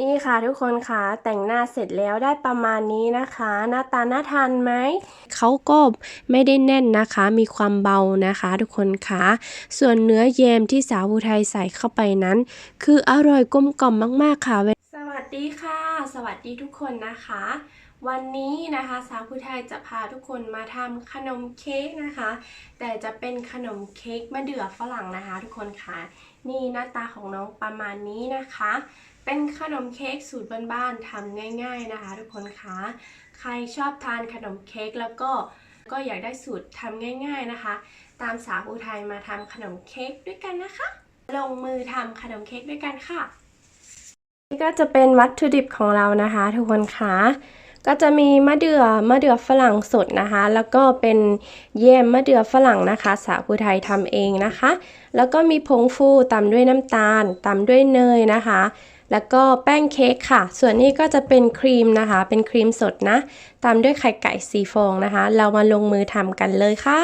นี่ค่ะทุกคนค่ะแต่งหน้าเสร็จแล้วได้ประมาณนี้นะคะ หน้าตาน่าทานไหมเขาก็ไม่ได้แน่นนะคะ มีความเบานะคะ ทุกคนค่ะส่วนเนื้อแยมที่สาวอุทัยใส่เข้าไปนั้น คืออร่อยกลมกล่อมมาก ๆ ค่ะ สวัสดีค่ะ สวัสดีทุกคนนะคะ วันนี้นะคะสาวผู้ไทยจะพาทุกคนมาทำขนมเค้กนะคะ แต่จะเป็นขนมเค้กมะเดื่อฝรั่งนะคะ ทุกคนค่ะ นี่หน้าตาของน้องประมาณนี้นะคะ เป็นขนมเค้กสูตรบ้านๆทำง่าย ๆนะคะ ทุกคนคะ ใครชอบทานขนมเค้กแล้วก็ก็อยากได้สูตรทำง่าย ๆนะคะ ตามสาวอุทัยมาทำขนมเค้กด้วยกันนะคะ ลงมือทำขนมเค้กด้วยกันค่ะ นี่ก็จะเป็นวัตถุดิบของเรานะคะ ทุกคนคะ ก็จะมีมะเดื่อมะเดื่อฝรั่งสดนะคะ แล้วก็เป็นเยี่ยมมะเดื่อฝรั่งนะคะ สาวผู้ไทยทำเองนะคะ แล้วก็มีผงฟูตำด้วยน้ำตาลตำด้วยเนยนะคะ แล้วก็แป้งเค้กค่ะ ส่วนนี้ก็จะเป็นครีมนะคะ เป็นครีมสดนะตามด้วยไข่ไก่สีฟองนะคะ เรามาลงมือทำกันเลยค่ะ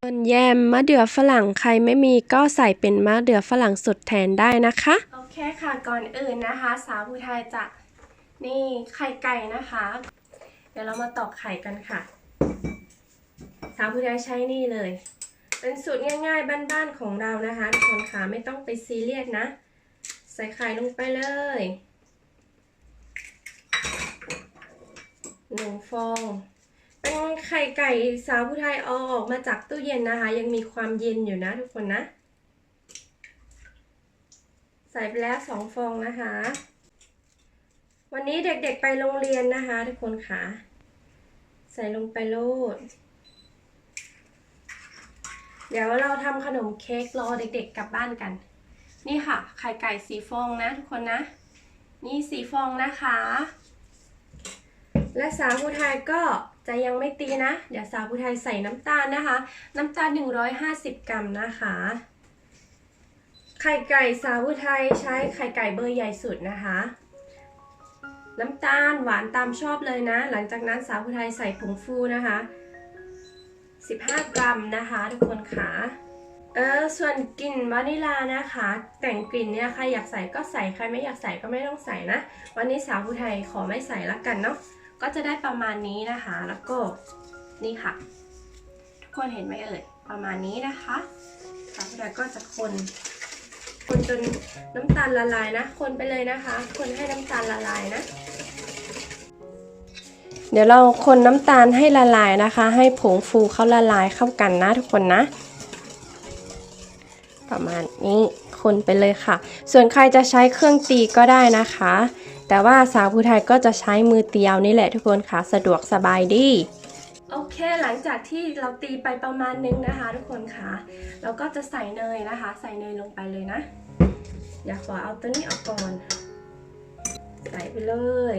ส่วนแยมมะเดื่อฝรั่งใครไม่มีก็ใส่เป็นมะเดื่อฝรั่งสดแทนได้นะคะ โอเคค่ะก่อนอื่นนะคะ สาวผู้ไทยจะ นี่ไข่ไก่นะคะ เดี๋ยวเรามาตอกไข่กันค่ะ สาวผู้ไทยใช้นี่เลย เป็นสูตรง่ายๆ บ้านๆของเรานะคะทุกคนค่ะไม่ต้องไปซีเรียสนะ ใส่ไข่ลงไปเลยหนึ่งฟอง เป็นไข่ไก่สาวผู้ไทยเอาออกมาจากตู้เย็นนะคะ ยังมีความเย็นอยู่นะทุกคนนะ ใส่ไปแล้วสองฟองนะคะ วันนี้เด็กๆไปโรงเรียนนะคะทุกคนค่ะ ใส่ลงไปโลด เดี๋ยวเราทำขนมเค้กรอเด็กๆกลับบ้านกัน นี่ค่ะ ไข่ไก่สีฟองนะทุกคนนะ นี่สีฟองนะคะ และสาวผู้ไทยก็จะยังไม่ตีนะ เดี๋ยวสาวผู้ไทยใส่น้ำตาลนะคะ น้ำตาล 150 กรัมนะคะไข่ไก่สาคูไทยใช้ไข่ไก่เบอร์ใหญ่สุดนะคะ น้ำตาลหวานตามชอบเลยนะ หลังจากนั้นสาวผู้ไทยใส่ผงฟูนะคะ 15 กรัมนะคะ ทุกคนค่ะเออส่วนกลิ่นวานิลานะคะ แต่งกลิ่นเนี่ยใครอยากใส่ก็ใส่ใครไม่อยากใส่ก็ไม่ต้องใส่นะ วันนี้สาวผู้ไทยขอไม่ใส่ละกันเนาะก็จะได้ประมาณนี้นะคะ แล้วก็นี่ค่ะ ทุกคนเห็นไหมเอ่ยประมาณนี้นะคะสาวผู้ไทยก็จะคน คนจนน้ำตาลละลายนะ คนไปเลยนะคะ คนให้น้ำตาลละลายนะ เดี๋ยวเราคนน้ำตาลให้ละลายนะคะ ให้ผงฟูเขาละลายเข้ากันนะทุกคนนะ ประมาณนี้คนไปเลยค่ะ ส่วนใครจะใช้เครื่องตีก็ได้นะคะ แต่ว่าสาวผู้ไทยก็จะใช้มือเตียวนี่แหละทุกคนค่ะ สะดวกสบายดี โอเคหลังจากที่เราตีไปประมาณนึงนะคะทุกคนค่ะ เราก็จะใส่เนยนะคะ ใส่เนยลงไปเลยนะ อยากขอเอาตัวนี้ออกก่อน ใส่ไปเลย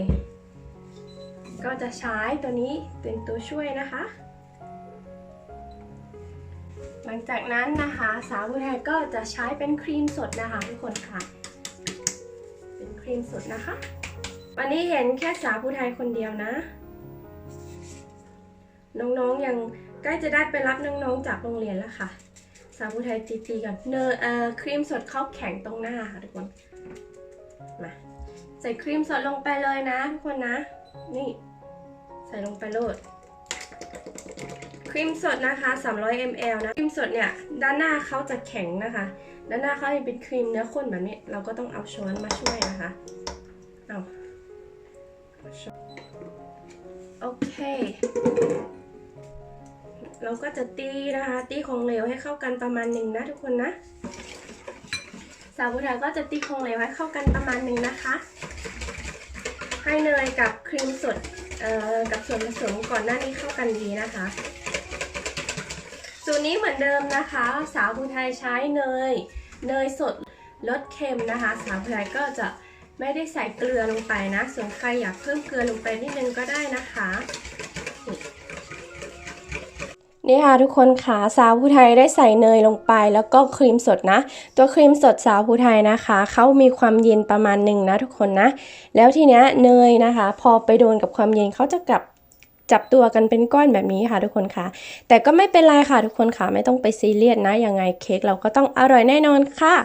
ก็จะใช้ตัวนี้เป็นตัวช่วยนะคะ หลังจากนั้นนะคะ สาวผู้ไทยก็จะใช้เป็นครีมสดนะคะทุกคนค่ะ เป็นครีมสดนะคะ วันนี้เห็นแค่สาวผู้ไทยคนเดียวนะ น้องๆยังใกล้จะได้ไปรับน้องๆจากโรงเรียนแล้วค่ะ สาวผู้ไทยตีๆกันเนยเอ่อครีมสดเข้าแข็งตรงหน้าค่ะทุกคนมาใส่ครีมสดลงไปเลยนะทุกคนนะ นี่ ใส่ลงไปโลดครีมสดนะคะ 300 ml นะ ครีมสดเนี่ย ด้านหน้าเขาจะแข็งนะคะ ด้านหน้าเขาจะเป็นครีมเนื้อข้นแบบนี้ เราก็ต้องเอาช้อนมาช่วยนะคะ เอาโอเค เราก็จะตีนะคะ ตีของเหลวให้เข้ากันประมาณหนึ่งนะทุกคนนะ สาวผู้ไทยก็จะตีของเหลวให้เข้ากันประมาณหนึ่งนะคะ ให้เนยกับครีมสดเอ่อกับส่วนผสมก่อนหน้านี้เข้ากันดีนะคะสูตรนี้เหมือนเดิมนะคะ สาวผู้ไทยใช้เนย เนยสดลดเค็มนะคะ สาวผู้ไทยก็จะไม่ได้ใส่เกลือลงไปนะส่วนใครอยากเพิ่มเกลือลงไปนิดนึงก็ได้นะคะ นี่ค่ะทุกคนค่ะสาวผู้ไทยได้ใส่เนยลงไป แล้วก็ครีมสดนะ ตัวครีมสดสาวผู้ไทยนะคะเขามีความเย็นประมาณหนึ่งนะทุกคนนะ แล้วทีเนี้ยเนยนะคะ พอไปโดนกับความเย็นเขาจะกลับจับตัวกันเป็นก้อนแบบนี้ค่ะทุกคนค่ะ แต่ก็ไม่เป็นไรค่ะทุกคนค่ะ ไม่ต้องไปซีเรียสนะยังไงเค้กเราก็ต้องอร่อยแน่นอนค่ะ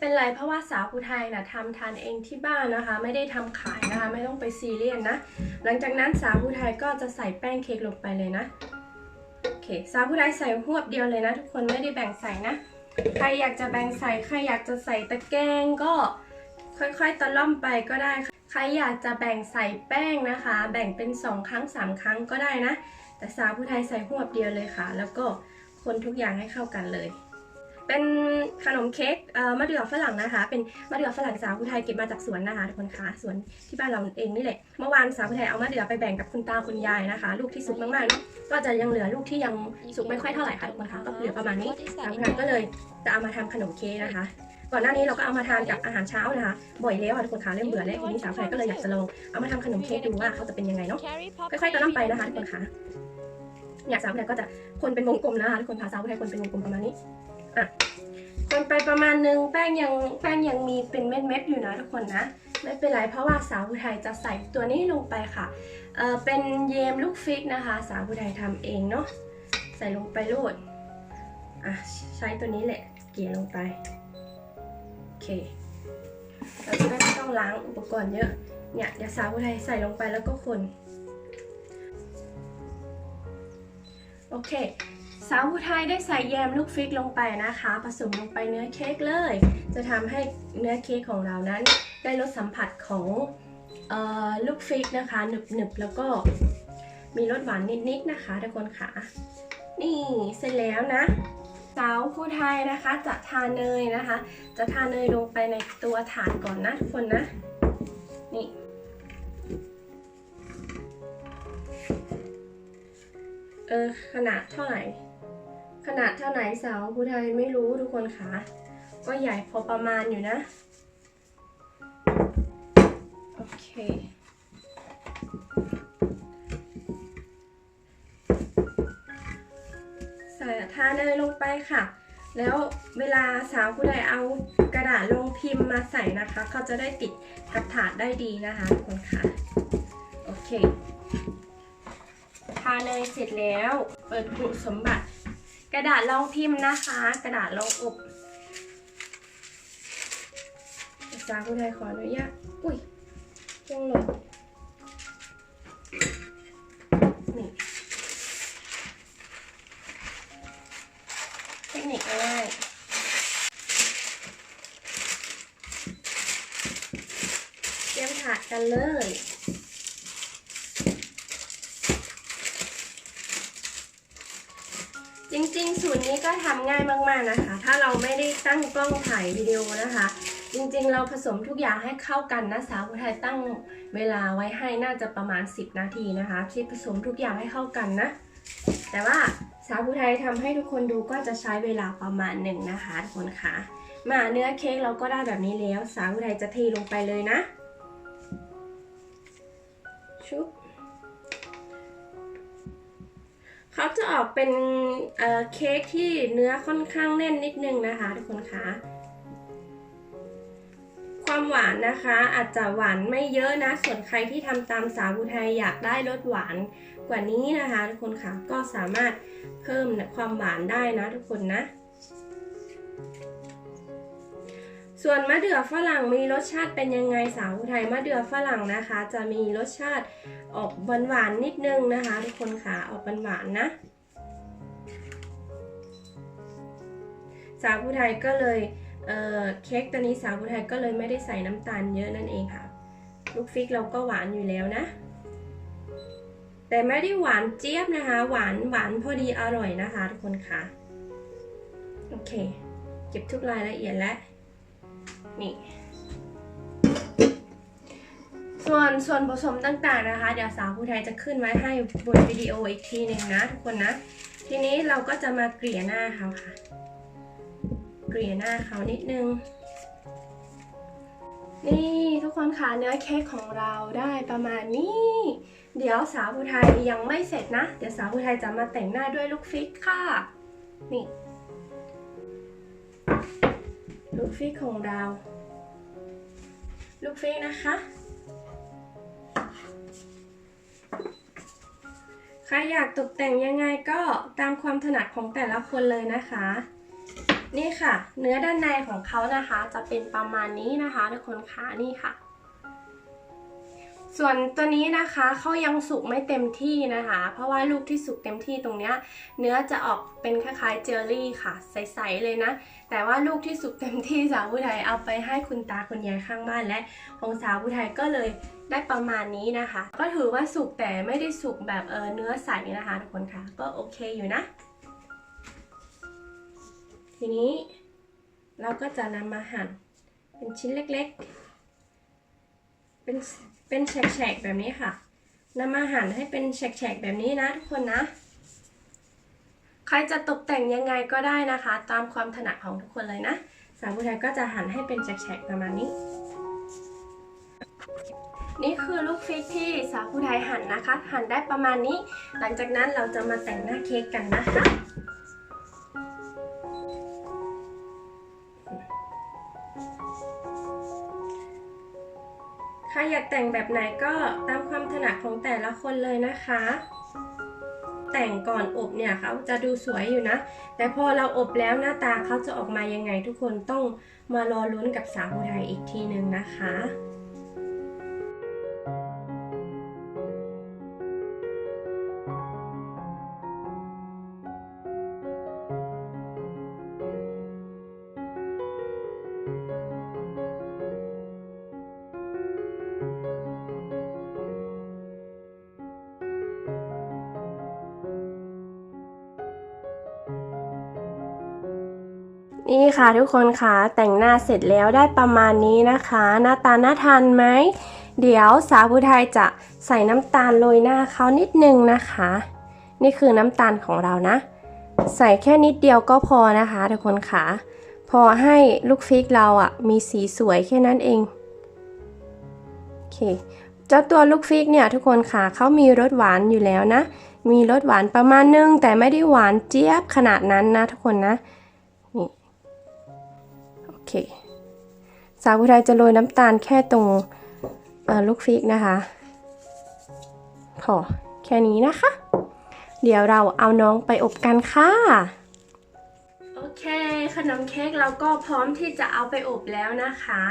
เป็นไรเพราะว่าสาวภูไทยนะทำทานเองที่บ้านนะคะ ไม่ได้ทำขายนะคะ ไม่ต้องไปซีเรียสนะ หลังจากนั้นสาวภูไทยก็จะใส่แป้งเค้กลงไปเลยนะ เคสาวภูไทยใส่หวบเดียวเลยนะทุกคนไม่ได้แบ่งใส่นะ ใครอยากจะแบ่งใส่ใครอยากจะใส่ตะแกรงก็ค่อยๆตะล่อมไปก็ได้ค่ะใครอยากจะแบ่งใส่แป้งนะคะ แบ่งเป็น 2 ครั้ง 3 ครั้งก็ได้นะ แต่สาวผู้ไทยใส่หวบเดียวเลยค่ะ แล้วก็คนทุกอย่างให้เข้ากันเลย เป็นขนมเค้กมะเดื่อฝรั่งนะคะ เป็นมะเดื่อฝรั่งสาวผู้ไทยเก็บมาจากสวนนะคะทุกคนคะสวนที่บ้านเราเองนี่แหละเมื่อวานสาวผู้ไทยเอามะเดื่อไปแบ่งกับคุณตาคุณยายนะคะ ลูกที่สุกมากๆเนอะก็จะยังเหลือลูกที่ยังสุกไม่ค่อยเท่าไหร่ค่ะทุกคนคะก็เหลือประมาณนี้สาวผู้ไทยก็เลยจะเอามาทำขนมเค้กนะคะ ก่อนหน้านี้เราก็เอามาทานกับอาหารเช้านะคะ บ่อยแล้วค่ะทุกคนคะเริ่มเบื่อแล้วทีนี้สาวผู้ไทยก็เลยอยากจะลองเอามาทำขนมเค้กดูว่าเขาจะเป็นยังไงเนาะค่อยๆตะล่อไปนะคะทุกคนคะเนี่ยสาวผู้ไทยก็จะคนเป็นวงกลมนะคะทุกคนคะสาวผู้ไทยคนเป็นวงกลมประมาณนี้ อะคนไปประมาณนึงแป้งยังแป้งยังมีเป็นเม็ดๆอยู่นะทุกคนนะ ไม่เป็นไรเพราะว่าสาวผู้ไทยจะใส่ตัวนี้ลงไปค่ะเออเป็นเยมลูกฟิกนะคะ สาวผู้ไทยทำเองเนาะใส่ลงไปโลดอะใช้ตัวนี้แหละ เกลี่ยลงไปโอเคเราจะได้ไม่ต้องล้างอุปกรณ์เยอะเนี่ยเดี๋ยวสาวผู้ไทยใส่ลงไปแล้วก็คนโอเค สาวผู้ไทยได้ใส่แยมลูกฟิกลงไปนะคะ ผสมลงไปเนื้อเค้กเลย จะทำให้เนื้อเค้กของเรานั้น ได้รสสัมผัสของออลูกฟิกนะคะหนึบๆแล้วก็มีรสหวานนิดๆนะคะทุกคนค่ะ นี่เสร็จแล้วนะสาวผู้ไทยนะคะจะทาเนยนะคะ จะทาเนยลงไปในตัวถาดก่อนนะทุกคนนะนี่เออขนาดเท่าไหร่ ขนาดเท่าไหร่สาวผู้ไทยไม่รู้ทุกคนค่ะก็ใหญ่พอประมาณอยู่นะ โอเค ใส่ทาเนยลงไปค่ะ แล้วเวลาสาวผู้ใดเอากระดาษลงพิมพ์มาใส่นะคะ เขาจะได้ติดกับถาดได้ดีนะคะทุกคนค่ะ โอเค ทาเนยเสร็จแล้ว เปิดกลุ่มสมบัติ กระดาษรองพิมพ์นะคะ กระดาษรองอบสาวผู้ใดขออนุญาตอุ้ยลงหล่นนี่เทคนิคง่ายเตรียมถาดกันเลย จริงๆ สูตรนี้ก็ทำง่ายมากๆนะคะ ถ้าเราไม่ได้ตั้งกล้องถ่ายวิดีโอนะคะ จริงๆ เราผสมทุกอย่างให้เข้ากันนะสาวผู้ไทยตั้งเวลาไว้ให้น่าจะประมาณ 10 นาทีนะคะที่ผสมทุกอย่างให้เข้ากันนะ แต่ว่าสาวผู้ไทยทำให้ทุกคนดูก็จะใช้เวลาประมาณหนึ่งนะคะทุกคนคะมาเนื้อเค้กเราก็ได้แบบนี้แล้ว สาวผู้ไทยจะเทลงไปเลยนะชุบ เขาจะออกเป็นเเค้กที่เนื้อค่อนข้างแน่นนิดนึงนะคะทุกคนคะความหวานนะคะอาจจะหวานไม่เยอะนะ ส่วนใครที่ทำตามสาวบูไทยอยากได้รสหวานกว่านี้นะคะ ทุกคนคะก็สามารถเพิ่มความหวานได้นะทุกคนนะ ส่วนมะเดื่อฝรั่งมีรสชาติเป็นยังไงสาวไทยมะเดื่อฝรั่งนะคะ จะมีรสชาติออกหวานหวานนิดนึงนะคะ ทุกคนค่ะออกหวานหวานนะ สาวผู้ไทยก็เลยเเค้กตัวนี้สาวผู้ไทยก็เลยไม่ได้ใส่น้ำตาลเยอะนั่นเองค่ะ ลูกฟิกเราก็หวานอยู่แล้วนะ แต่ไม่ได้หวานเจี๊ยบนะคะ หวานหวานพอดีอร่อยนะคะ ทุกคนค่ะโอเค เก็บทุกรายละเอียดแล้ว นี่ ส่วนส่วนผสมต่างๆนะคะ เดี๋ยวสาวผู้ไทยจะขึ้นไว้ให้บนวิดีโออีกทีหนึ่งนะทุกคนนะ ทีนี้เราก็จะมาเกลี่ยหน้าเขาค่ะ เกลี่ยหน้าเขานิดนึง นี่ทุกคนค่ะเนื้อเค้กของเราได้ประมาณนี้ เดี๋ยวสาวผู้ไทยยังไม่เสร็จนะ เดี๋ยวสาวผู้ไทยจะมาแต่งหน้าด้วยลูกฟิกค่ะ นี่ ลูกฟิกของเรา ลูกฟิกนะคะ ใครอยากตกแต่งยังไงก็ตามความถนัดของแต่ละคนเลยนะคะ นี่ค่ะ เนื้อด้านในของเขานะคะ จะเป็นประมาณนี้นะคะทุกคนค่ะนี่ค่ะ ส่วนตัวนี้นะคะเขายังสุกไม่เต็มที่นะคะ เพราะว่าลูกที่สุกเต็มที่ตรงเนี้ยเนื้อจะออกเป็นคล้ายๆเจลลี่ค่ะ ใสๆเลยนะ แต่ว่าลูกที่สุกเต็มที่สาวผู้ไทยเอาไปให้คุณตาคุณยายข้างบ้านและของสาวผู้ไทยก็เลยได้ประมาณนี้นะคะ ก็ถือว่าสุกแต่ไม่ได้สุกแบบเออเนื้อใสนะคะทุกคนค่ะ ก็โอเคอยู่นะ ทีนี้เราก็จะนำมาหั่นเป็นชิ้นเล็ก ๆ เป็น เป็นแฉกๆแบบนี้ค่ะนำมาหั่นให้เป็นแฉกๆแบบนี้นะทุกคนนะ ใครจะตกแต่งยังไงก็ได้นะคะ ตามความถนัดของทุกคนเลยนะ สาวผู้ไทยก็จะหั่นให้เป็นแฉกๆประมาณนี้ นี่คือลูกฟิกที่สาวผู้ไทยหั่นนะคะ หั่นได้ประมาณนี้ หลังจากนั้นเราจะมาแต่งหน้าเค้กกันนะคะ อยากแต่งแบบไหนก็ตามความถนัดของแต่ละคนเลยนะคะ แต่งก่อนอบเนี่ยเขาจะดูสวยอยู่นะ แต่พอเราอบแล้วหน้าตาเขาจะออกมายังไงทุกคนต้องมารอลุ้นกับสาวไทยอีกทีหนึ่งนะคะ นี่ค่ะทุกคนค่ะแต่งหน้าเสร็จแล้วได้ประมาณนี้นะคะ หน้าตาน่าทานไหม เดี๋ยวสาวผู้ไทยจะใส่น้ำตาลโรยหน้าเขานิดนึงนะคะ นี่คือน้ำตาลของเรานะ ใส่แค่นิดเดียวก็พอนะคะทุกคนค่ะ พอให้ลูกฟิกเราอะมีสีสวยแค่นั้นเองโอเคเจ้าตัวลูกฟิกเนี่ยทุกคนค่ะเขามีรสหวานอยู่แล้วนะ มีรสหวานประมาณนึงแต่ไม่ได้หวานเจี๊ยบขนาดนั้นนะทุกคนนะ เค สาวผู้ไทยจะโรยน้ำตาลแค่ตรงลูกฟิกนะคะ พอแค่นี้นะคะ เดี๋ยวเราเอาน้องไปอบกันค่ะ โอเค ขนมเค้กเราก็พร้อมที่จะเอาไปอบแล้วนะคะ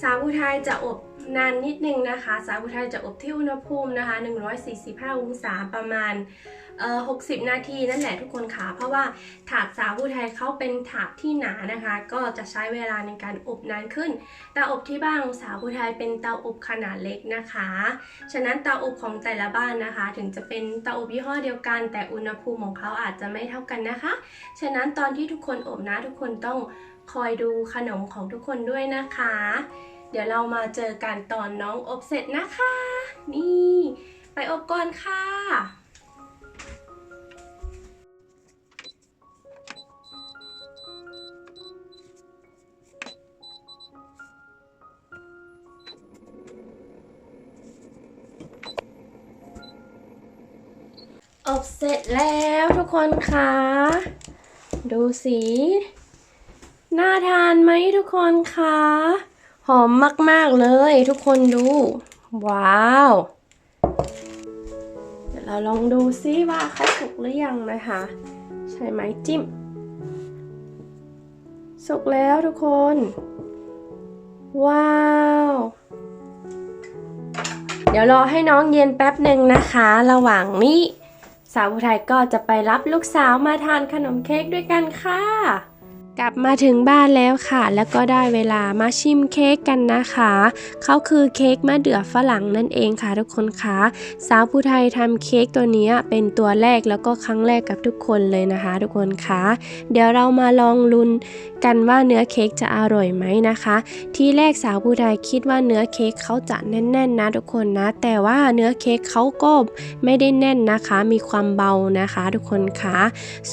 สาวผู้ไทยจะอบนานนิดนึงนะคะ สาวผู้ไทยจะอบที่อุณหภูมินะคะ 145 องศาประมาณ 60นาทีนั่นแหละทุกคนค่ะ เพราะว่าถาดสาวพูไทยเขาเป็นถาดที่หนานะคะ ก็จะใช้เวลาในการอบนานขึ้นเตาอบที่บ้านของสาวพูไทยเป็นเตาอบขนาดเล็กนะคะ ฉะนั้นเตาอบของแต่ละบ้านนะคะ ถึงจะเป็นเตาอบยี่ห้อเดียวกัน แต่อุณหภูมิของเขาอาจจะไม่เท่ากันนะคะ ฉะนั้นตอนที่ทุกคนอบนะทุกคนต้องคอยดูขนมของทุกคนด้วยนะคะ เดี๋ยวเรามาเจอกันตอนน้องอบเสร็จนะคะ นี่ ไปอบก่อนค่ะ สร็จแล้วทุกคนคะ ดูสี น่าทานไหมทุกคนคะ หอมมาก ๆ เลยทุกคนดู ว้าวเดี๋ยวเราลองดูซิว่าเขาสุกหรือยังนะคะ ใช้ไม้จิ้ม สุกแล้วทุกคน ว้าวเดี๋ยวรอให้น้องเย็นแป๊บหนึ่งนะคะ ระหว่างนี้ สาวผู้ไทยก็จะไปรับลูกสาวมาทานขนมเค้กด้วยกันค่ะ กลับมาถึงบ้านแล้วค่ะ แล้วก็ได้เวลามาชิมเค้กกันนะคะเขาคือเค้กมะเดื่อฝรั่งนั่นเองค่ะทุกคนคะสาวผู้ไทยทำเค้กตัวนี้เป็นตัวแรกแล้วก็ครั้งแรกกับทุกคนเลยนะคะ ทุกคนคะเดี๋ยวเรามาลองลุ้น กันว่าเนื้อเค้กจะอร่อยไหมนะคะ ที่แรกสาวผู้ไทยคิดว่าเนื้อเค้กเขาจะแน่น ๆ นะทุกคนนะ แต่ว่าเนื้อเค้กเขาก็ไม่ได้แน่นนะคะ มีความเบานะคะ ทุกคนคะ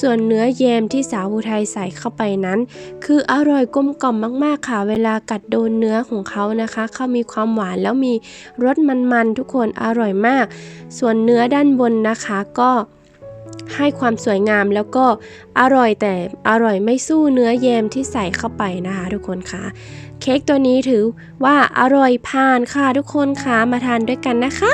ส่วนเนื้อแยมที่สาวผู้ไทยใส่เข้าไปนั้น คืออร่อยกลมกล่อมมากๆค่ะ เวลากัดโดนเนื้อของเขานะคะเขามีความหวานแล้วมีรสมันๆทุกคนอร่อยมาก ส่วนเนื้อด้านบนนะคะก็ ให้ความสวยงามแล้วก็อร่อยแต่อร่อยไม่สู้เนื้อแยมที่ใส่เข้าไปนะคะทุกคนค่ะ เค้กตัวนี้ถือว่าอร่อยผ่านค่ะทุกคนค่ะมาทานด้วยกันนะคะ